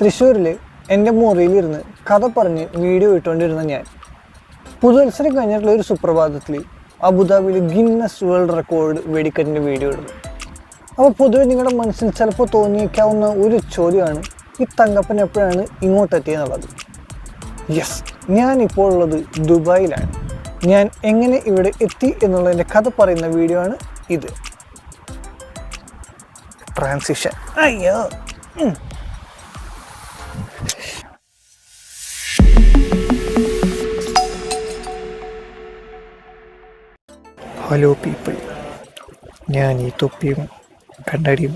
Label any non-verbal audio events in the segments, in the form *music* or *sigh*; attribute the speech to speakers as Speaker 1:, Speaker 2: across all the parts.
Speaker 1: തൃശ്ശൂരിൽ എന്റെ മുറിയിലിരുന്ന് കഥ പറഞ്ഞ് വീഡിയോ ഇട്ടുകൊണ്ടിരുന്ന ഞാൻ. പുതുവത്സരം കഴിഞ്ഞിട്ടുള്ള ഒരു സുപ്രഭാതത്തിൽ അബുദാബിയിൽ ഗിന്നസ് വേൾഡ് റെക്കോർഡ് വെടിക്കെട്ടിന്റെ വീഡിയോ ഇടുന്നു. അപ്പോൾ പൊതുവെ നിങ്ങളുടെ മനസ്സിൽ ചിലപ്പോൾ തോന്നിയേക്കാവുന്ന ഒരു ചോദ്യമാണ് ഈ തങ്കപ്പൻ എപ്പോഴാണ് ഇങ്ങോട്ടെത്തിയെന്നുള്ളത്? യെസ് ഞാൻ ഇപ്പോൾ ഉള്ളത് ദുബായിലാണ്. ഞാൻ എങ്ങനെ ഇവിടെ എത്തി എന്നുള്ളതിന്റെ കഥ പറയുന്ന വീഡിയോ ആണ് ഇത്. ട്രാൻസിഷൻ അയ്യോ. ഹലോ പീപ്പിൾ ഞാൻ ഈ തൊപ്പിയും കണ്ണടിയും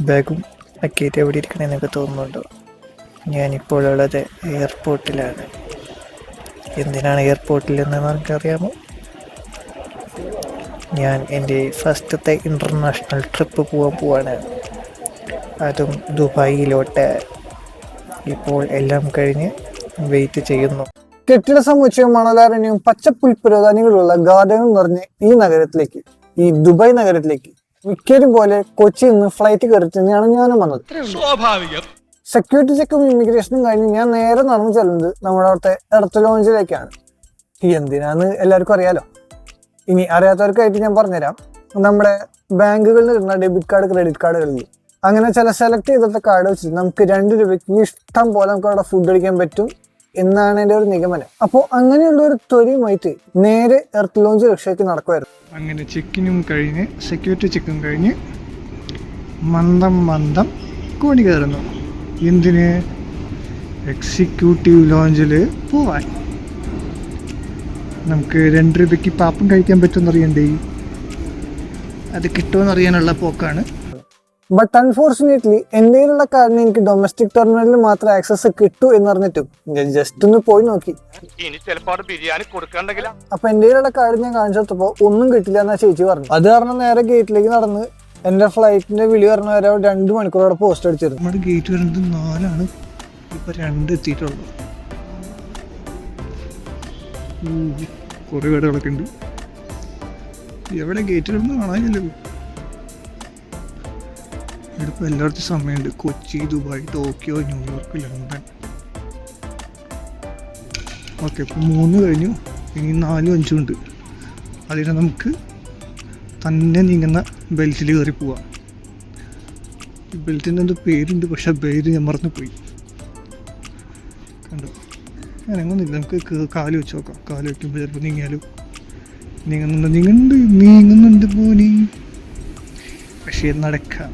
Speaker 1: ബാഗും ഒക്കെ ആയിട്ട് എവിടെ ഇരിക്കണമെന്നൊക്കെ തോന്നുന്നുണ്ടോ? ഞാനിപ്പോഴുള്ളത് എയർപോർട്ടിലാണ്. എന്തിനാണ് എയർപോർട്ടിൽ എന്ന് നിങ്ങൾക്കറിയാമോ ഞാൻ എന്റെ ഫസ്റ്റത്തെ ഇന്റർനാഷണൽ ട്രിപ്പ് പോകാൻ പോവാണ്. അതും ദുബായിലോട്ട്. ഇപ്പോൾ എല്ലാം കഴിഞ്ഞ് വെയിറ്റ് ചെയ്യുന്നു. കെട്ടിട സമുച്ചയം മണലാരണ്യവും പച്ചപ്പുൽപുരോധാനികളുള്ള ഗാർഡനും നിറഞ്ഞ ഈ നഗരത്തിലേക്ക് ഈ ദുബായ് നഗരത്തിലേക്ക് മിക്കരും പോലെ കൊച്ചിയിൽ നിന്ന് ഫ്ലൈറ്റ് കയറി തന്നെയാണ് ഞാനും വന്നത്.
Speaker 2: സ്വാഭാവികം.
Speaker 1: സെക്യൂരിറ്റി ചെക്കും ഇമിഗ്രേഷനും കഴിഞ്ഞ് ഞാൻ നേരെ നടന്നു ചെല്ലുന്നത് നമ്മുടെ അവിടുത്തെ എർത്ത് ലോഞ്ചിലേക്കാണ് എന്തിനാന്ന് എല്ലാവർക്കും അറിയാലോ? ഇനി അറിയാത്തവർക്കായിട്ട് ഞാൻ പറഞ്ഞുതരാം. നമ്മുടെ ബാങ്കുകളിൽ കിട്ടുന്ന ഡെബിറ്റ് കാർഡ് ക്രെഡിറ്റ് കാർഡുകളിൽ അങ്ങനെ ചില സെലക്ട് ചെയ്തിട്ട കാർഡ് വെച്ചിട്ട് നമുക്ക് രണ്ട് രൂപയ്ക്ക് ഇഷ്ടം പോലെ നമുക്ക് അവിടെ ഫുഡ് അടിക്കാൻ പറ്റും. എന്നാണ് എന്റെ ഒരു നിഗമനം. അപ്പോൾ അങ്ങനെയുള്ള ഒരു ത്വരയുമായിട്ട് നേരെ എർത്ത് ലോഞ്ച് രക്ഷയ്ക്ക് നടക്കുമായിരുന്നു
Speaker 3: അങ്ങനെ ചെക്കിനും കഴിഞ്ഞ് സെക്യൂരിറ്റി ചെക്കും കഴിഞ്ഞ് മന്ദം മന്ദം കോണി കയറുന്നു. എന്തിന്? എക്സിക്യൂട്ടീവ് ലോഞ്ചിൽ പോവാൻ. നമുക്ക് രണ്ട് രൂപയ്ക്ക് പാപ്പം കഴിക്കാൻ പറ്റുമെന്നറിയണ്ടേ? അത് കിട്ടുമെന്നറിയാനുള്ള പോക്കാണ്.
Speaker 1: ബട്ട് അൺഫോർച്ചുനേറ്റ്ലി എന്റെ കയ്യിലുള്ള കാർഡിന് എനിക്ക് ഡൊമസ്റ്റിക് ടെർമിനലിൽ മാത്രം ആക്സസ് കിട്ടൂ എന്നറിഞ്ഞിട്ടും ഞാൻ ജസ്റ്റ് ഒന്ന് പോയി നോക്കി. അപ്പൊ എന്റെ കയ്യിലുള്ള കാർഡ് ഞാൻ കാണിച്ചു കൊടുത്തപ്പോൾ ഒന്നും കിട്ടില്ല എന്നാ ചേച്ചി പറഞ്ഞു. അത് കാരണം നേരെ ഗേറ്റിലേക്ക് നടന്ന് എന്റെ ഫ്ലൈറ്റിന്റെ വിളി പറഞ്ഞ വരെ രണ്ടു മണിക്കൂറോടെ പോസ്റ്റ് അടിച്ചിരുന്നു.
Speaker 3: നമ്മുടെ ഗേറ്റ് വരുന്നത് നാലാണ്. ഇപ്പൊ രണ്ട് എത്തിയിട്ടുള്ളൂ. കുറേ വീടുകളൊക്കെ ഉണ്ട്. എവിടെ ഗേറ്റിലൊന്നും കാണാനില്ലല്ലോ. ഇവിടെ എല്ലായിടത്തും സമയമുണ്ട്. Kochi Dubai Tokyo New York London. Okay ഇപ്പം മൂന്ന് കഴിഞ്ഞു. ഇനി നാലും അഞ്ചും ഉണ്ട്. അതിന് നമുക്ക് തന്നെ നീങ്ങുന്ന ബെൽറ്റിൽ കയറി പോവാം. ഈ എന്തോ പേരുണ്ട് പക്ഷെ ആ പേര് ഞാൻ മറന്നു പോയി കണ്ടോ? ഞാൻ അങ്ങൊന്നുമില്ല നമുക്ക് കാൽ വെച്ച് നോക്കാം. കാൽ വെക്കുമ്പോൾ ചിലപ്പോൾ നീങ്ങിയാലും? നീങ്ങുന്നുണ്ട്? നീങ്ങുന്നുണ്ട് നീങ്ങുന്നുണ്ട് പോനി. പക്ഷേ നടക്കാം.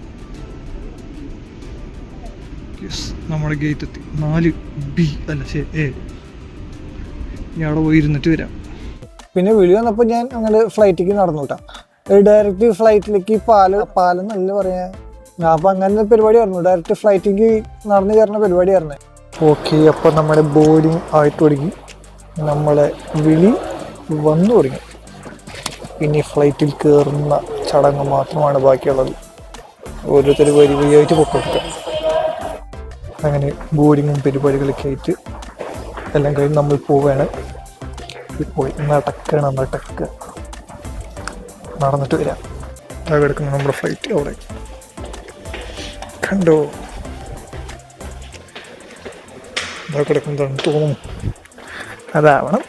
Speaker 3: യെസ് നമ്മുടെ ഗേറ്റ് എത്തി. നാല് ബി അല്ല ശരി എ ഞാൻ അവിടെ പോയി ഇരുന്നിട്ട് വരാം.
Speaker 1: പിന്നെ വിളി വന്നപ്പോൾ ഞാൻ അങ്ങനെ ഫ്ലൈറ്റിലേക്ക് നടന്നു കേട്ടോ ഡയറക്റ്റ് ഫ്ലൈറ്റിലേക്ക് പാല പാലം നല്ല പറയാ. അപ്പം അങ്ങനെ പരിപാടിയായിരുന്നു ഡയറക്റ്റ് ഫ്ലൈറ്റിലേക്ക് നടന്നു കയറുന്ന പരിപാടിയായിരുന്നു ഓക്കെ അപ്പോൾ നമ്മുടെ ബോർഡിങ് ആയിട്ട് തുടങ്ങി. നമ്മളെ വിളി വന്നു തുടങ്ങി. പിന്നെ ഫ്ലൈറ്റിൽ കയറുന്ന ചടങ്ങ് മാത്രമാണ് ബാക്കിയുള്ളത്. ഓരോരുത്തർ വരി വരിയായിട്ട് പൊക്കെടുക്കുക അങ്ങനെ ബോറിങ്ങും പരിപാടികളൊക്കെ ആയിട്ട് എല്ലാം കഴിഞ്ഞ് നമ്മൾ പോവുകയാണ് പോയി നടക്കണം നടക്ക. നടന്നിട്ട് വരാം. അവിടെ എടുക്കുന്ന നമ്മുടെ ഫ്ലൈറ്റ് അവിടെ. കണ്ടോ? അവിടെ കിടക്കുന്നതാണ് തോന്നുന്നു. അതാവണം.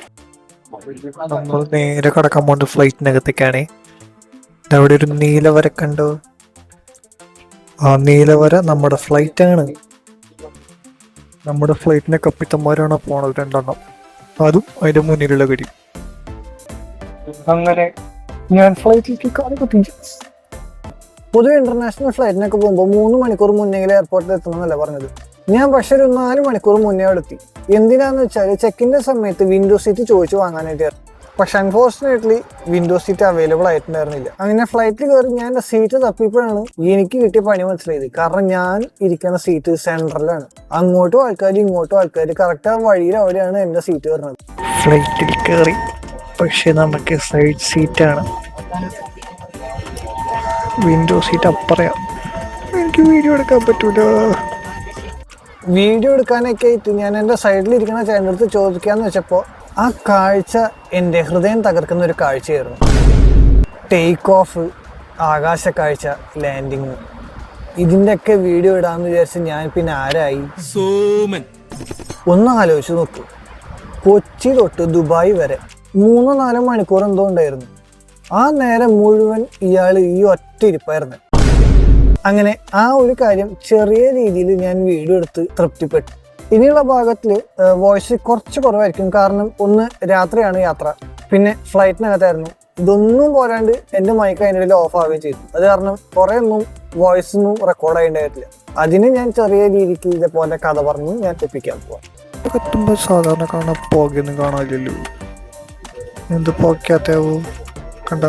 Speaker 1: നമ്മൾ നേരെ കടക്കാൻ പോകുന്ന ഫ്ലൈറ്റിനകത്തേക്കാണ് അവിടെ ഒരു നീലവര കണ്ടോ? ആ നീലവര നമ്മുടെ ഫ്ലൈറ്റ് ആണ്. നമ്മുടെ ഫ്ലൈറ്റിന്റെ കപ്പിത്തന്മാരാണ് പോണത് രണ്ടെണ്ണം. അതും അതിന്റെ മുന്നിലുള്ള കടി അങ്ങനെ ഞാൻ ഫ്ലൈറ്റിലേക്ക് പൊതുവെ ഇന്റർനാഷണൽ ഫ്ലൈറ്റിനൊക്കെ പോകുമ്പോൾ മൂന്ന് മണിക്കൂർ മുന്നേ എയർപോർട്ടിൽ എത്തണമെന്നല്ല പറഞ്ഞത്? ഞാൻ പക്ഷെ ഒരു നാല് മണിക്കൂർ മുന്നേ അവിടെ എത്തി. എന്തിനാന്ന് വെച്ചാൽ ചെക്കിന്റെ സമയത്ത് വിൻഡോ സീറ്റ് ചോദിച്ചു വാങ്ങാനായിട്ടായിരുന്നു പക്ഷെ അൺഫോർച്ചുനേറ്റ്ലി വിൻഡോ സീറ്റ് അവൈലബിൾ ആയിട്ടുണ്ടായിരുന്നില്ല. അങ്ങനെ ഫ്ലൈറ്റിൽ കയറി ഞാൻ എന്റെ സീറ്റ് തപ്പിയപ്പോഴാണ് എനിക്ക് കിട്ടിയ പണി മനസ്സിലായത്. കാരണം ഞാൻ ഇരിക്കുന്ന സീറ്റ് സെൻട്രലാണ് അങ്ങോട്ടും ആൾക്കാർ ഇങ്ങോട്ടും ആൾക്കാർ കറക്റ്റ് ആ വഴിയിൽ അവിടെയാണ് എന്റെ സീറ്റ് വരുന്നത്. ഫ്ലൈറ്റിൽ കയറി. പക്ഷെ നമുക്ക് സൈഡ് സീറ്റാണ് വിൻഡോ സീറ്റ് അപ്പറയാം. എനിക്ക് വീഡിയോ എടുക്കാൻ പറ്റൂല. വീഡിയോ എടുക്കാനൊക്കെ ആയിട്ട് ഞാൻ എന്റെ സൈഡിലിരിക്കുന്ന ചേട്ടന്റെ അടുത്ത് ചോദിക്കാന്ന് വെച്ചപ്പോൾ ആ കാഴ്ച എന്റെ ഹൃദയം തകർക്കുന്ന ഒരു കാഴ്ചയായിരുന്നു. ടേക്ക് ഓഫ് ആകാശ കാഴ്ച ലാൻഡിങ് ഇതിന്റെയൊക്കെ വീഡിയോ ഇടാന്ന് വിചാരിച്ച് ഞാൻ പിന്നെ ആരായി?
Speaker 2: സോമൻ.
Speaker 1: ഒന്ന് ആലോചിച്ച് നോക്കൂ. കൊച്ചി തൊട്ട് ദുബായ് വരെ മൂന്നോ നാലോ മണിക്കൂർ എന്തോ ഉണ്ടായിരുന്നു. ആ നേരം മുഴുവൻ ഇയാൾ ഈ ഒറ്റ ഇരിപ്പായിരുന്നു. അങ്ങനെ ആ ഒരു കാര്യം ചെറിയ രീതിയിൽ ഞാൻ വീഡിയോ എടുത്ത് തൃപ്തിപ്പെട്ടു. ഇനിയുള്ള ഭാഗത്തിൽ വോയിസ് കുറച്ച് കുറവായിരിക്കും. കാരണം ഒന്ന് രാത്രിയാണ് യാത്ര. പിന്നെ ഫ്ലൈറ്റിനകത്തായിരുന്നു ഇതൊന്നും പോരാണ്ട് എന്റെ മൈക്ക് അതിനിടയിൽ ഓഫ് ആവുകയും ചെയ്തു. അത് കാരണം കുറേ ഒന്നും വോയിസ് ഒന്നും റെക്കോർഡ് ആയിട്ടുണ്ടായിട്ടില്ല അതിന് ഞാൻ ചെറിയ രീതിക്ക് ഇതേപോലെ കഥ പറഞ്ഞ് ഞാൻ തെപ്പിക്കാൻ പോവാം.
Speaker 3: സാധാരണ കാണാൻ പുകയൊന്നും കാണാനില്ലല്ലോ. എന്ത് പുകയ്ക്കാത്താവോ കണ്ട?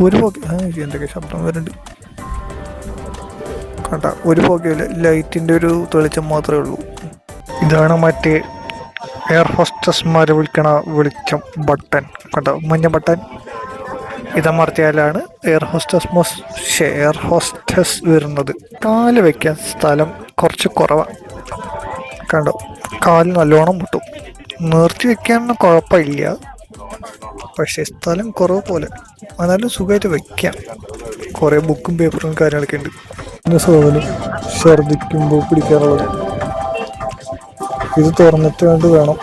Speaker 3: ഒരു പുക എന്തൊക്കെ ശബ്ദം വരുന്നുണ്ട്. കണ്ട? ഒരു പുകയില്ല. ലൈറ്റിന്റെ ഒരു തെളിച്ചം മാത്രമേ ഉള്ളൂ. ഇതാണ് മറ്റേ എയർ ഹോസ്റ്റസ്മാർ വിളിക്കണ വെളിച്ചം ബട്ടൺ. കണ്ടോ? മഞ്ഞ ബട്ടൺ. ഇതമർത്തിയാലാണ് എയർ ഹോസ്റ്റസ് മോസ് എയർ ഹോസ്റ്റസ് വരുന്നത്. കാൽ വയ്ക്കാൻ സ്ഥലം കുറച്ച് കുറവാണ് കണ്ടോ? കാൽ നല്ലോണം മുട്ടും നിർത്തി വെക്കാനൊന്നും കുഴപ്പമില്ല. പക്ഷേ സ്ഥലം കുറവ് പോലെ. എന്നാലും സുഖമായിട്ട് വെക്കാം. കുറേ ബുക്കും പേപ്പറും കാര്യങ്ങളൊക്കെ ഉണ്ട്. പിന്നെ സാധനം ഛർദിക്കുമ്പോൾ പിടിക്കാറുള്ളത് ഇത് തുറന്നിട്ട് വേണ്ട വേണം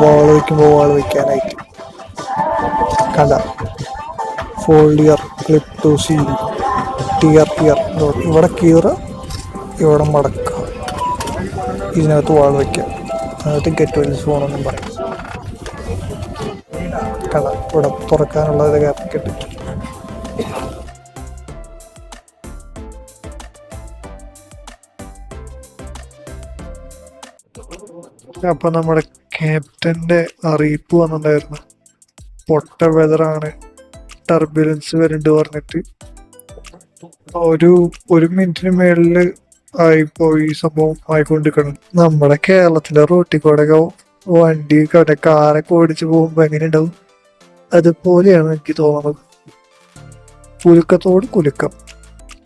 Speaker 3: വാൾ വയ്ക്കുമ്പോൾ വാൾ വയ്ക്കാനായിട്ട്. കണ്ട? Fold here clip to seal tear tear ഇവിടെ കീറ ഇവിടെ മടക്ക. ഇതിനകത്ത് വാൾ വയ്ക്കാം. അതിനകത്ത് ഗെറ്റ് വെൽസ് പോകണമെന്നും പറയും. കട ഇവിടെ തുറക്കാനുള്ള ഗ്യാപ്പൊക്കെ ഉണ്ട് അപ്പൊ നമ്മുടെ ക്യാപ്റ്റന്റെ അറിയിപ്പ് വന്നിട്ടുണ്ടായിരുന്നു. പൊട്ട വെതറാണ് ടർബുലൻസ് വരുന്നുണ്ട് പറഞ്ഞിട്ട്. ഒരു ഒരു മിനിറ്റിന് മേളിൽ ആയിപ്പോ ഈ സംഭവം ആയിക്കൊണ്ടിരിക്കണം. നമ്മുടെ കേരളത്തിലെ റോട്ടി കൂടെ വണ്ടി അവിടെ കാറൊക്കെ ഓടിച്ചു പോകുമ്പോ എങ്ങനെ ഉണ്ടാവും അതുപോലെയാണ് എനിക്ക് തോന്നുന്നത്. കുലുക്കത്തോട് കുലുക്കം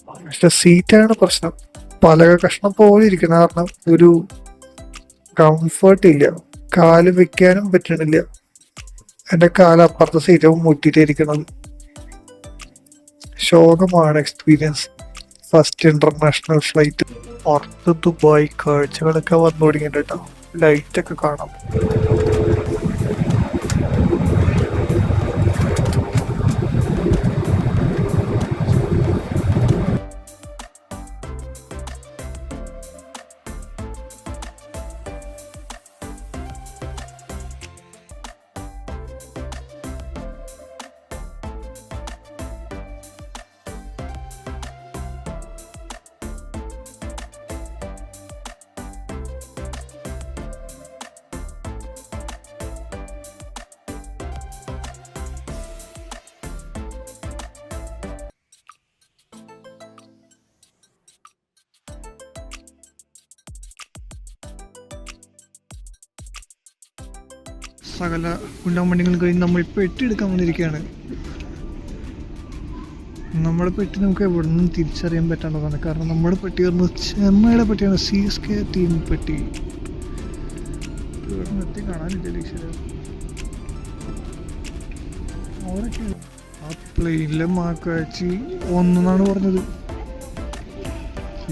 Speaker 3: പക്ഷെ സീറ്റാണ് പ്രശ്നം. പല കഷ്ണം പോലെ ഇരിക്കുന്ന കാരണം ഒരു കംഫർട്ട് ഇല്ല കാൽ വെക്കാനും പറ്റണില്ല. എന്റെ കാൽ അപ്പുറത്തെ സീറ്റവും മുട്ടിയിട്ടിരിക്കുന്നത് ശോകമാണ് എക്സ്പീരിയൻസ് ഫസ്റ്റ് ഇന്റർനാഷണൽ ഫ്ലൈറ്റ് പുറത്ത് ദുബായ് കാഴ്ചകളൊക്കെ വന്നു ലൈറ്റ് ഒക്കെ കാണാം. സകല കുണ്ടാമണ്ണികളും കഴിഞ്ഞ് നമ്മൾ പെട്ടി എടുക്കാൻ വന്നിരിക്കുകയാണ്. നമ്മുടെ പെട്ടി നമുക്ക് എവിടെ നിന്നും തിരിച്ചറിയാൻ പറ്റാണ്ടതാണ് കാരണം നമ്മുടെ പെട്ടി പറഞ്ഞത് ചെന്നൈയുടെ പെട്ടിയാണ് സി എസ് കെ ടീം പെട്ടി. എത്തി കാണാനില്ല അവരൊക്കെ ആ പ്ലെയിനിലെ മാക്കാച്ചി ഒന്നെന്നാണ് പറഞ്ഞത്.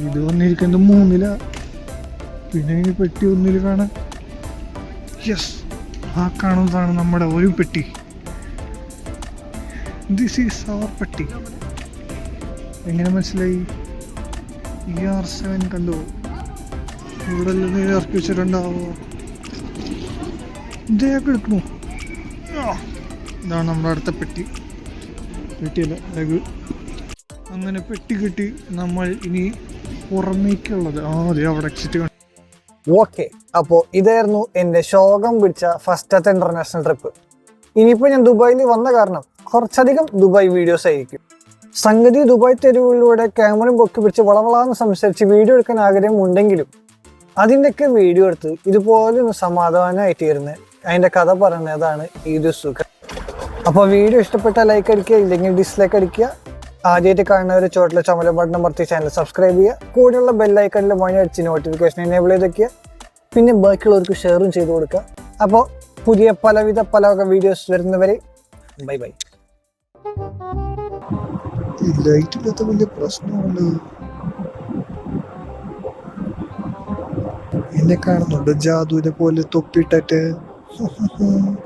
Speaker 3: ഇത് വന്നിരിക്കുന്നത് മൂന്നില. പിന്നെ പെട്ടി ഒന്നിൽ കാണാൻ യെസ് ആ കാണുന്നതാണ് നമ്മുടെ ഒരു പെട്ടി. ദിസ് ഈസ് അവർ പെട്ടി. എങ്ങനെ മനസ്സിലായി? ഇ ആർ സെവൻ കണ്ടു? ഇവിടെ ഇറക്കി വെച്ചിട്ടുണ്ടാവോ? ഇതൊക്കെ എടുക്കണു ഇതാണ് നമ്മുടെ അടുത്ത പെട്ടി. പെട്ടിയല്ല ലഗ് അങ്ങനെ പെട്ടി കിട്ടി നമ്മൾ ഇനി പുറമേക്കുള്ളത്. ആ അതെ അവിടെ എക്സിറ്റ്
Speaker 1: ഓക്കെ അപ്പോൾ ഇതായിരുന്നു എന്റെ ശോകം പിടിച്ച ഫസ്റ്റത്തെ ഇന്റർനാഷണൽ ട്രിപ്പ് ഇനിയിപ്പോൾ ഞാൻ ദുബായിൽ വന്ന കാരണം കുറച്ചധികം ദുബായ് വീഡിയോസ് ആയിരിക്കും. സംഗതി ദുബായ് തെരുവുകളിലൂടെ ക്യാമറയും പൊക്കി പിടിച്ച് വളവളാന്ന് സംസാരിച്ച് വീഡിയോ എടുക്കാൻ ആഗ്രഹം ഉണ്ടെങ്കിലും അതിന്റെയൊക്കെ വീഡിയോ എടുത്ത് ഇതുപോലെ ഒന്ന് സമാധാനമായിട്ട് ഇരുന്ന് അതിന്റെ കഥ പറയുന്നതാണ് ഒരു സുഖം. അപ്പോൾ വീഡിയോ ഇഷ്ടപ്പെട്ടാൽ ലൈക്ക് അടിക്കുക ഇല്ലെങ്കിൽ ഡിസ്ലൈക്ക് അടിക്കുക. ആദ്യമായിട്ട് കാണുന്ന ഒരു ചോട്ടിലെ ചുമല ബട്ടൺ അമർത്തി ചാനൽ സബ്സ്ക്രൈബ് ചെയ്യുക. കൂടെയുള്ള ബെല്ലൈക്കണിൽ മണി അടിച്ച് നോട്ടിഫിക്കേഷൻ എനേബിൾ ചെയ്തൊക്കെ പിന്നെ ബാക്കിയുള്ളവർക്ക് ഷെയറും ചെയ്ത് കൊടുക്കുക. അപ്പോൾ പുതിയ പലവിധ പല വീഡിയോസ് വരുന്നവരെ ബൈ ബൈ
Speaker 3: ഈ ലൈറ്റില്ലാത്ത വലിയ പ്രശ്നമുണ്ട്.
Speaker 4: എന്നെ കാണുന്നുണ്ട് ജാതുവിനെ പോലെ തൊപ്പിട്ടിട്ട്. *laughs*